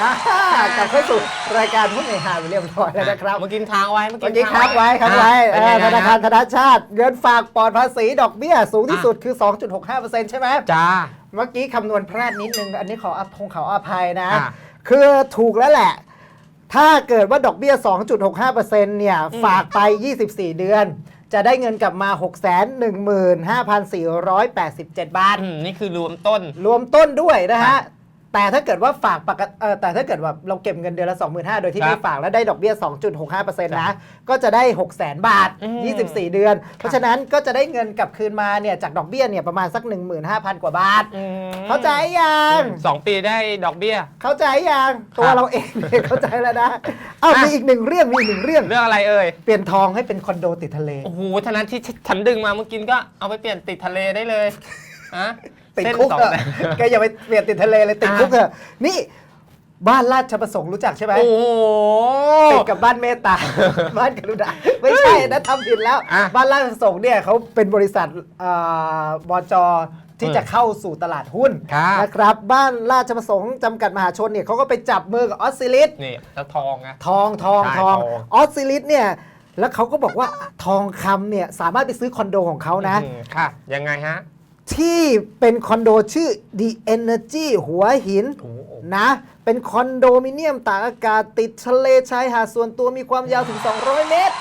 อ่ากลับเข้าสู่รายการหุ้นในหาไปเรียบร้อยแล้วนะครับ เมื่อกี้ค้างไว้เมื่อเมื่อกี้กี้ค้างไว้ค้างไว้อะเอเป็นอไงธนาคารฮะธนาชาติ เงินฝากปลอดภาษีดอกเบี้ยสูงที่สุดคือ 2.65%ใช่ไหม จ้า เมื่อกี้คำนวณพลาดนิดนึง อันนี้ขออภงขออภัยนะ อะ คือถูกแล้วแหละ ถ้าเกิดว่าดอกเบี้ย 2.65%เนี่ยอืมฝากไป 24 เดือน จะได้เงินกลับมา 615,487 บาท อืมนี่คือรวมต้น รวมต้นด้วยนะครัฮะบ แต่ถ้าเกิดว่าฝากปกติเออแต่ถ้าเกิดว่าเราเก็บเงินเดือนละ 25,000โดยที่ครับไม่ฝากแล้วได้ดอกเบี้ย 2.65%นะ ก็จะได้ 600,000 บาท อืม24 เดือน เพราะฉะนั้นก็จะได้เงินกลับคืนมาเนี่ยจากดอกเบี้ยเนี่ยประมาณสัก 15,000 กว่าบาทอืมเข้าใจยัง สองปีได้ดอกเบี้ย เข้าใจยังตัวครับเราเองเนี่ยเข้าใจแล้วนะเอ้าอะมีอีกหนึ่งเรื่องมีอีกหนึ่งเรื่อง เรื่องอะไรเอ่ย เปลี่ยนทองให้เป็นคอนโดติดทะเล โอ้โหท่านั้นที่ฉันดึงมาเมื่อกี้ก็เอาไปเปลี่ยนติดทะเลได้เลยอะ ติดเส้นคุกสองเถอะแสน แกอย่าไปเปลี่ยนติดทะเลเลยติดอะคุกเถอะนี่บ้านราชประสงค์รู้จักใช่ไหม โอ้โห ติดกับบ้านเมตตา บ้านกรุณาไม่ใช่นะทำผิดแล้ว อะบ้านราชประสงค์เนี่ยเขาเป็นบริษัทอ่าบจที่อืมจะเข้าสู่ตลาดหุ้นครับ นะครับ บ้านราชประสงค์จำกัดมหาชนเนี่ยเขาก็ไปจับมือกับออสซิลิสนี่แล้วทองอะทองทองใช่ทองทองออสซิลิสเนี่ยแล้วเขาก็บอกว่าทองคำเนี่ยสามารถไปซื้อคอนโดของเขานะ อืมค่ะ ยังไงฮะ ที่เป็นคอนโดชื่อ The Energy หัวหินโอ้โหนะ เป็นคอนโดมิเนียมตากอากาศติดทะเลชายหาดส่วนตัวมีความยาวถึง 200 เมตร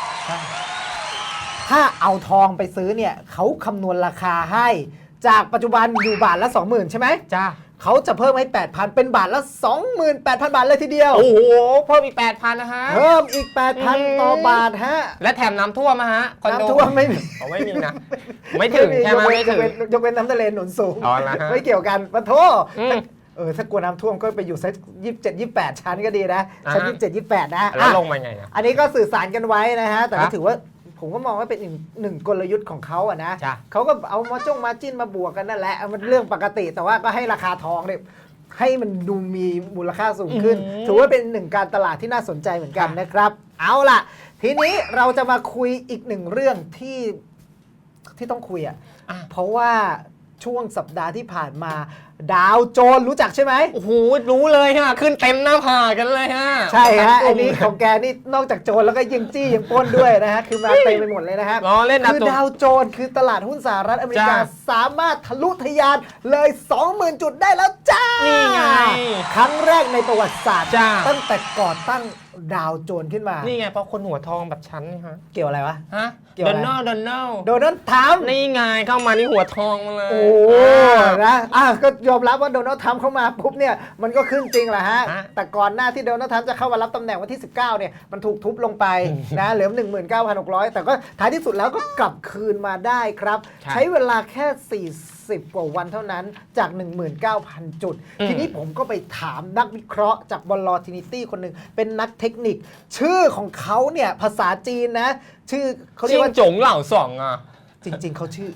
ถ้าเอาทองไปซื้อเนี่ย เขาคำนวณราคาให้ จากปัจจุบันอยู่บาทละ 20,000 ใช่ไหมจ้า เขาจะเพิ่มให้ 8,000 เป็นบาทละ 28,000 บาทเลยทีเดียว โอ้โห เพิ่มอีกแปดพันนะฮะ เพิ่มอีกอืม8,000 ต่อบาทฮะ และแถมน้ำท่วมมาฮะคอนโดน้ำท่วมไม่มีอ๋อไม่มีนะ ไม่ถึงใช่ไหมยกเว้นไม่ถึงยกเว้นยกเว้นน้ำทะเลหนุนสูงอ๋อเหรอฮะไม่เกี่ยวกันปะโทอืมเออถ้ากลัวน้ำท่วมก็ไปอยู่สักยี่สิบเจ็ดยี่แปดชั้นก็ดีนะอ่าชั้นฮะยี่สิบเจ็ดยี่แปดนะแล้วอะลงมาไงนะอันนี้ก็สื่อสารกันไว้นะฮะแต่ครัก็บถือว่า ผมก็มองว่าเป็นอีกหนึ่งกลยุทธ์ของเขาอะนะจ้ะ เขาก็เอามาจ้งมาจิ้นมาบวกกันนั่นแหละมันเรื่องปกติแต่ว่าก็ให้ราคาทองเนี่ยให้มันดูมีมูลค่าสูงขึ้น อืม ถือว่าเป็นหนึ่งการตลาดที่น่าสนใจเหมือนกันค่ะนะครับ เอาล่ะ ทีนี้เราจะมาคุยอีกหนึ่งเรื่องที่ที่ต้องคุยอะ อะ เพราะว่าช่วงสัปดาห์ที่ผ่านมาดาวโจนรู้จักใช่ไหม โอ้โห รู้เลยฮะ ขึ้นเต็มหน้าผากกันเลยฮะใช่ฮะกลุ่อัมนนี้ของแกนี่นอกจากโจรแล้วก็ยังจี้ยังปล้นด้วยนะฮะ คือมาเต็มไปหมดเลยนะฮะล้อเล่นนะคือตัว ดาวโจนคือตลาดหุ้นสหรัฐอเมริกา จ้าสามารถทะลุทะยานเลย 20,000 จุดได้แล้วจ้า นี่ไงครั้งแรกในประวัติศาสตร์ จ้า ตั้งแต่ก่อตั้งดาวโจนขึ้นมานี่ไงเพราะคนหัวทองแบบฉันนี่ฮะ เกี่ยวอะไรวะ ฮะเกี่ยวโดอะไร นัลด์โดนัลด์โดนัลด์ทรัมป์นี่ไงเข้ามานี่หัวทองมาเลยโอ้นะอะก็ยอมรับว่าโดนัลด์ทรัมป์เข้ามาปุ๊บเนี่ยมันก็ขึ้นจริงแหละฮะฮะแต่ก่อนหน้าที่โดนัลด์ทรัมป์จะเข้ามารับตำแหน่งวันที่ 19เนี่ยมันถูกทุบลงไปนะเหลือ 19,600 แต่ก็ท้ายที่สุดแล้วก็กลับคืนมาได้ครับครับใช้เวลาแค่ 40 กว่าวันเท่านั้นจาก 19,000 จุดอืมทีนี้ผมก็ไปถามนักวิเคราะห์จากบอลลอทินิตี้คนหนึ่งเป็นนักเทคนิค ชื่อของเขาเนี่ยภาษาจีนนะ ชื่อเขาเรียจิ้กงว่าจงเหล่าสองอะจริง ๆเขาชื่อ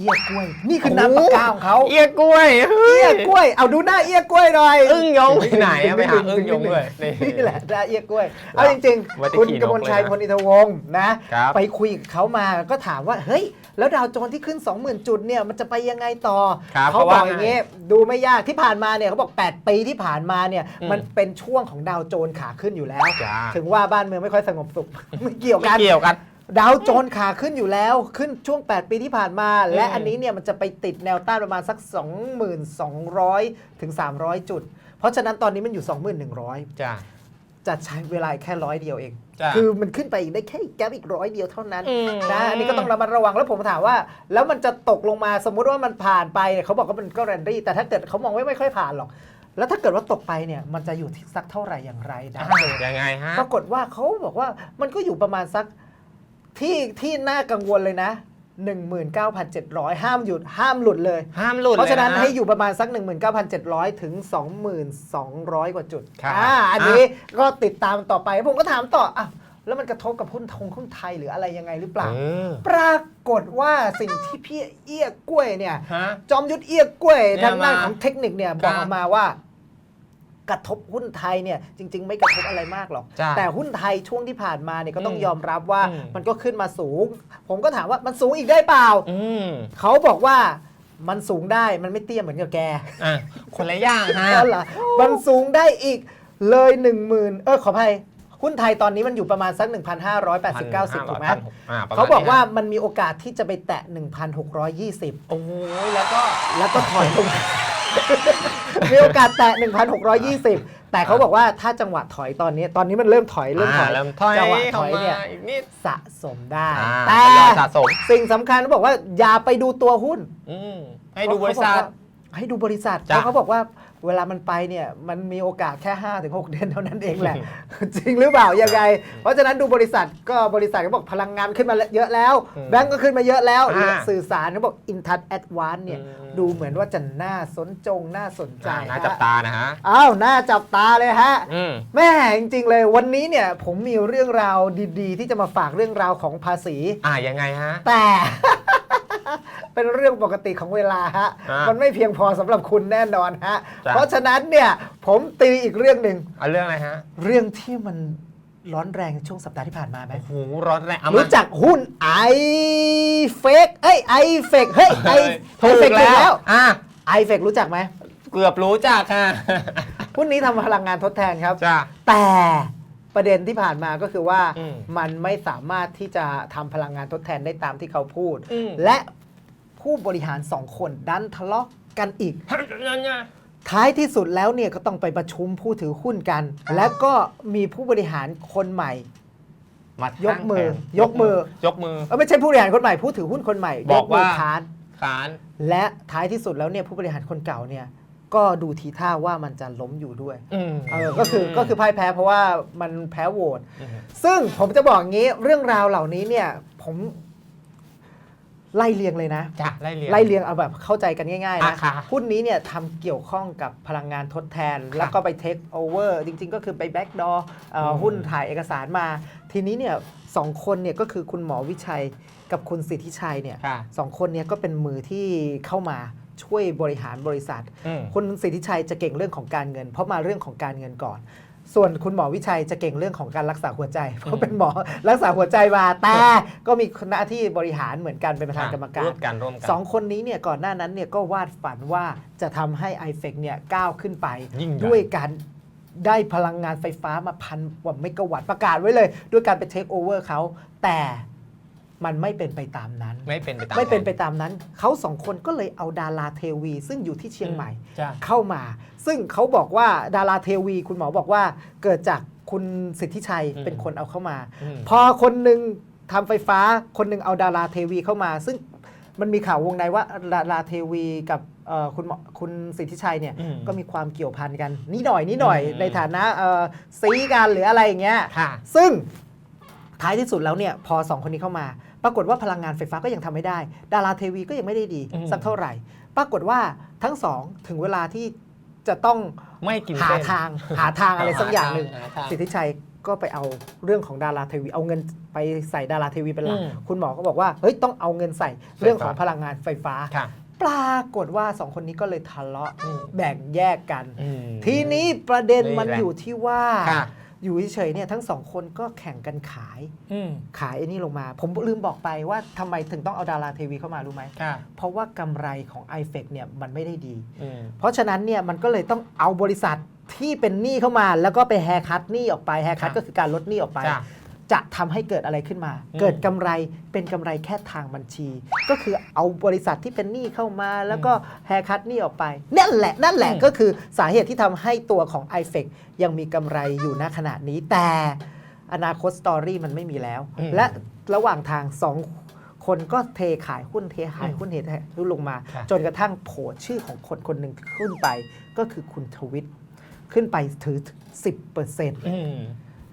เอียกล้วย นี่คือน้ำปากกาของเขาเอียกล้วยเฮ้เอี้ยกล้วย เอาดูหน้าเอี้ยกล้วยหน่อยอึ้งยงไปไหนอะไปหาอึ้งยงเลยนี่นี่แหละหน้าเอี้ยกล้วยเอาจริงไว้ๆที่คุณขี่กมลชัยนกเลยนะพลอินทวงศ์นะครับไปคุยกับเขามาก็ถามว่าเฮ้ยแล้วดาวโจนส์ที่ขึ้น 20,000 จุดเนี่ยมันจะไปยังไงต่อครับเขาเขาบว่าอกอย่างนี้ดูไม่ยากที่ผ่านมาเนี่ยเขาบอก 8 ปีที่ผ่านมาเนี่ยอืมมันเป็นช่วงของดาวโจนส์ขาขึ้นอยู่แล้วจ้าถึงว่าบ้านเมืองไม่ค่อยสงบสุขไม่เกี่ยวไม่กันเกี่ยวกัน ดาวโจนส์ขาขึ้นอยู่แล้วขึ้นช่วง 8 ปีที่ผ่านมา และอืมอันนี้เนี่ยมันจะไปติดแนวต้านประมาณสัก 2,200 ถึง 300 จุด เพราะฉะนั้นตอนนี้มันอยู่ 2,100 จ้าจะใช้เวลาแค่ร้อยเดียวเองจ้ะคือมันขึ้นไปอีกได้แค่อีกแก๊ปอีกร้อยเดียวเท่านั้นอืมนะอันนี้ก็ต้องระมัดระวังแล้วผมถามว่า แล้วมันจะตกลงมาสมมุติว่ามันผ่านไปเนี่ยเขาบอกว่ามันก็แรนดี้แต่ถ้าเกิดเขามองว่าไม่ค่อยผ่านหรอก แล้วถ้าเกิดว่าตกไปเนี่ยมันจะอยู่ที่สักเท่าไหร่อย่างไรนะยังไงฮะปรากฏว่าเขาบอกว่ามันก็อยู่ประมาณสัก ที่ที่น่ากังวลเลยนะ 19,700 ห้ามหยุดห้ามหลุดเลย ห้ามหลุดเพราะฉะนั้นลยให้อยู่ประมาณสัก 19,700 ถึง2,200 กว่าจุดครับอ่าอันนี้ก็ติดตามต่อไป ผมก็ถามต่ออะแล้วมันกระทบกับหุ้นทงหุ้นไทยหรืออะไรยังไงหรือเปล่า เออ ปรากฏว่าสิ่งที่พี่เอี้ยกล้วยเนี่ย ฮะ จอมยุทธเอี้ยกล้วยเนี่ยทางด้านมาของเทคนิคเนี่ยครับบอกออกมาว่า กระทบหุ้นไทยเนี่ยจริง ๆ ไม่กระทบอะไรมากหรอกจ้ะแต่หุ้นไทยช่วงที่ผ่านมาเนี่ยก็ต้องอืมยอมรับว่าอืม มันก็ขึ้นมาสูง ผมก็ถามว่ามันสูงอีกได้เปล่า อืมเขาบอกว่ามันสูงได้มันไม่เตี้ยเหมือนกับแกอะคนละอย่างฮะ นั่นเหรอมันสูงได้อีกเลย 1 0,000 เออขออภัยหุ้นไทยตอนนี้มันอยู่ประมาณสัก 1,580 90ถูกไหมอ่ประมณเขาบอกว่านี้ฮะมันมีโอกาสที่จะไปแตะ 1,620 โอ้ยแล้วก็แล้วก็ถอยลงมี โอกาสแตะ 1,620 แต่เขาบอกว่าถ้าจังหวะถอยตอนนี้ ตอนนี้มันเริ่มถอยเริ่มถอยาเริ่มถอยจังหวะถเข้าอยมาเนี่ยอีกนิดสะสมได้ อ่าแต่ทยอยสะสม สิ่งสำคัญเขาบอกว่าอย่าไปดูตัวหุ้น อืมให้ดูบริษัทเขาบอกว่าให้ดูบริษัทเพจ้ะ ราะเขาบอกว่า เวลามันไปเนี่ยมันมีโอกาสแค่ 5-6 เดือนเท่านั้นเองแหละ จริงหรือเปล่ายังไง เพราะฉะนั้นดูบริษัทก็บริษัทเขาบอกพลังงานขึ้นมาเยอะแล้วอืมแบงก์ก็ขึ้นมาเยอะแล้วอ่าสื่อสารเขาบอกอินทัชแอดวานเนี่ยอืม ดูเหมือนว่าจะน่าสนจงน่าสนใจอ่าน่าฮะจับตานะฮะ อ้าวน่าจับตาเลยฮะ อืม แม่จริง ๆ เลยวันนี้เนี่ยผมมีเรื่องราวดีๆ ที่จะมาฝากเรื่องราวของภาษี อ่ายังไงฮะ แต่ เป็นเรื่องปกติของเวลาฮะอ่ามัมันไม่เพียงพอสำหรับคุณแน่นอนฮะจ้ะ เพราะฉะนั้นเนี่ยผมตีอีกเรื่องหนึ่งเอาเรื่องอะไรฮะเรื่องที่มันร้อนแรงช่วงสัปดาห์ที่ผ่านมาไหม โอ้โหร้อนแรงเอามา รู้จักหุ้นไอเฟกเอ้ยไอเฟกเฮ้ยไอถูกเฟกแล้วแล้วอะไอเฟกรู้จักไหมเกือบรู้จักค่ะ หุ้นนี้ทำพลังงานทดแทนครับ จ้า แต่ประเด็นที่ผ่านมาก็คือว่าอืมมันไม่สามารถที่จะทำพลังงานทดแทนได้ตามที่เขาพูด อืม และ ผู้บริหารสองคนดันทะเลาะกันอีกยังไงท้ายที่สุดแล้วเนี่ยก็ต้องไปประชุมผู้ถือหุ้นกัน แล้วก็มีผู้บริหารคนใหม่ มายกมือทางแผนยกมือ ยกมือ เออไม่ใช่ผู้บริหารคนใหม่ผู้ถือหุ้นคนใหม่บอกมืว่า ค้านขานและท้ายที่สุดแล้วเนี่ยผู้บริหารคนเก่าเนี่ยก็ดูทีท่าว่ามันจะล้มอยู่ด้วยอืมเออก็คือก็คือพ่ายแพ้เพราะว่ามันแพ้โหวต ม ซึ่งผมจะบอกงี้เรื่องราวเหล่านี้เนี่ยผม ไล่เรียงเลยนะ จ้ะไล่เรียง ไล่เรียงเอาแบบเข้าใจกันง่ายๆอะนะค่ะหุ้นนี้เนี่ยทำเกี่ยวข้องกับพลังงานทดแทน แล้วก็ไปเทคโอเวอร์จริง ๆ ก็คือไปแบ็กดออืมหุ้นถ่ายเอกสารมา ทีนี้เนี่ยสองคนเนี่ยก็คือคุณหมอวิชัยกับคุณสิทธิชัยเนี่ยค่ะสองคนเนี่ยก็เป็นมือที่เข้ามาช่วยบริหารบริษัท อืม คุณสิทธิชัยจะเก่งเรื่องของการเงิน เพราะมาเรื่องของการเงินก่อน ส่วนคุณหมอวิชัยจะเก่งเรื่องของการรักษาหัวใจ เพราะเป็นหมอรักษาหัวใจมาแต่ก็มีหน้าที่บริหารเหมือนกันเป็นประธานกรรมการร่วมกันร่วมกันสองคนนี้เนี่ยก่อนหน้านั้นเนี่ยก็วาดฝันว่าจะทำให้ i f e c เนี่ยก้าวขึ้นไปยิ่งใหญ่ด้วยการได้พลังงานไฟฟ้ามาพันกว่าเมกะวัตต์ประกาศไว้เลย ด้วยการไปเทคโอเวอร์เขาแต่ มันไม่เป็นไปตามนั้น ไม่เป็นไปตามไม่เป็นไปตามนั้น เขาสองคนก็เลยเอาดาราเทวี ซึ่งอยู่ที่เชียงใหม่ จ้ะ เข้ามา ซึ่งเขาบอกว่าดาราเทวี คุณหมอบอกว่าเกิดจากคุณสิทธิชัยอืม เป็นคนเอาเข้ามา อืม พอคนหนึ่งทำไฟฟ้า คนหนึ่งเอาดาราเทวีเข้ามา ซึ่งมันมีข่าววงในว่าดาราเทวีกับเอ่อคุณหมอคุณสิทธิชัยเนี่ยอืมก็มีความเกี่ยวพันกันนิดหน่อยนิดหน่อยอืม ในฐานะเอ่อซีกันหรืออะไรอย่างเงี้ย ค่ะ ซึ่งท้ายที่สุดแล้วเนี่ยพอสองคนนี้เข้ามา ปรากฏว่าพลังงานไฟฟ้าก็ยังทำไม่ได้ ดาราเทวีก็ยังไม่ได้ดีอืมสักเท่าไหร่ ปรากฏว่าทั้งสองถึงเวลาที่จะต้องไม่กินหาเส้นทางหาทางอะไรสักอย่างหนึ่งหาทางสิทธิชัยก็ไปเอาเรื่องของดาราเทวี เอาเงินไปใส่ดาราเทวีเป็นหลักอืมคุณหมอก็บอกว่าเฮ้ยต้องเอาเงินใส่เรื่องของพลังงานไฟฟ้าค่ะปรากฏว่าสองคนนี้ก็เลยทะเลาะอืมแบ่งแยกกันอืมทีนี้ประเด็นมันนี่แหละอยู่ที่ว่าค่ะ อยู่เฉยๆเนี่ยทั้งสองคนก็แข่งกันขายอืมขายไอ้นี่ลงมา ผมลืมบอกไปว่าทำไมถึงต้องเอาดาราเทวีเข้ามารู้ไหม ค่ะเพราะว่ากำไรของ i f e c เนี่ยมันไม่ได้ดี อืมเพราะฉะนั้นเนี่ยมันก็เลยต้องเอาบริษัทที่เป็นหนี้เข้ามา แล้วก็ไปแฮร์คัตหนี้ออกไปแฮร์คัตค่ะก็คือการลดหนี้ออกไป จ้ะ จะทำให้เกิดอะไรขึ้นมาอืมเกิดกำไรเป็นกำไรแค่ทางบัญชี ก็คือเอาบริษัทที่เป็นหนี้เข้ามา แล้วก็แฮร์คัตหนี้ออกไป นั่นแหละ นั่นแหละอืมก็คือสาเหตุที่ทำให้ตัวของ i f e c ยังมีกำไรอยู่ณขณะนี้ แต่อนาคตสตอรี่มันไม่มีแล้วอืมและระหว่างทางสองคนก็เทขายหุ้นเทขายหุ้นเทขายหุ้นลงมาค่ะจนกระทั่งโผล่ชื่อของคนคนหนึ่งขึ้นไป ก็คือคุณทวิตขึ้นไปถือ 10%อืม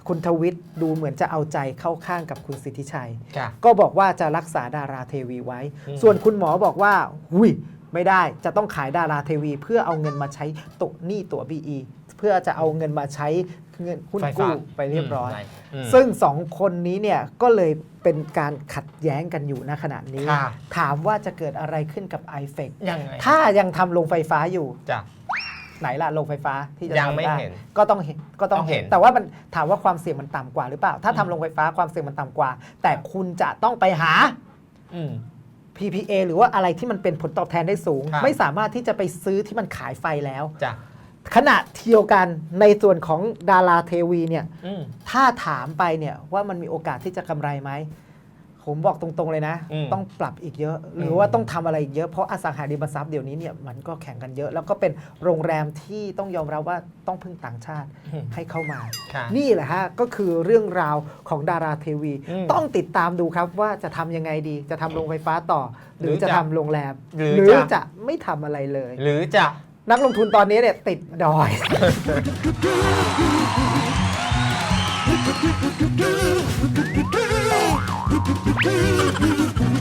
คุณทวิตดูเหมือนจะเอาใจเข้าข้างกับคุณสิทธิชัย ค่ะ ก็บอกว่าจะรักษาดาราเทวีไว้ อืม ส่วนคุณหมอบอกว่าหุยไม่ได้จะต้องขายดาราเทวี เพื่อเอาเงินมาใช้ตัวหนี้ตัว BE เพื่อจะเอาเงินมาใช้เงินหุ้นไฟฟ้ากู้ไปเรียบร้อยอืมซึ่งสองคนนี้เนี่ยก็เลยเป็นการขัดแย้งกันอยู่ณขณะนี้ ค่ะ ถามว่าจะเกิดอะไรขึ้นกับ i f e c ยังไงถ้ายังทำโรงไฟฟ้าอยู่ จ้ะ ไหนล่ะโรงไฟฟ้าที่จะยังทำไม่ได้เห็นก็ต้องเห็นก็ต้องต้องเห็เห็นนแต่ว่ามันถามว่าความเสี่ยงมันต่ำกว่าหรือเปล่า ถ้าอืทำมโรงไฟฟ้าความเสี่ยงมันต่ำกว่า แต่คุณจะต้องไปหา อืม PPA หรือว่าอะไรที่มันเป็นผลตอบแทนได้สูง ครับ ไม่สามารถที่จะไปซื้อที่มันขายไฟแล้ว จ้ะขณะเดียวกันในส่วนของดาราเทวีเนี่ย อืม ถ้าถามไปเนี่ยว่ามันมีโอกาสที่จะกำไรไหม ผมบอกตรงๆเลยนะ อืมต้องปรับอีกเยอะ หรือมว่าต้องทำอะไรอีกเยอะ เพราะอสังหาริมทรัพย์เดี๋ยวนี้เนี่ยมันก็แข่งกันเยอะ แล้วก็เป็นโรงแรมที่ต้องยอมรับว่าต้องพึ่งต่างชาติอืมให้เข้ามา ค่ะนี่แหละฮะ ก็คือเรื่องราวของดาราเทวี อืมต้องติดตามดูครับว่าจะทำยังไงดี จะทำโรงไฟฟ้าต่อ หรือหรือจะจะทำโรงแรมหรือหรือจะ จะไม่ทำอะไรเลย หรือจะ นักลงทุนตอนนี้เนี่ยติดดอย Thank you. Thank you.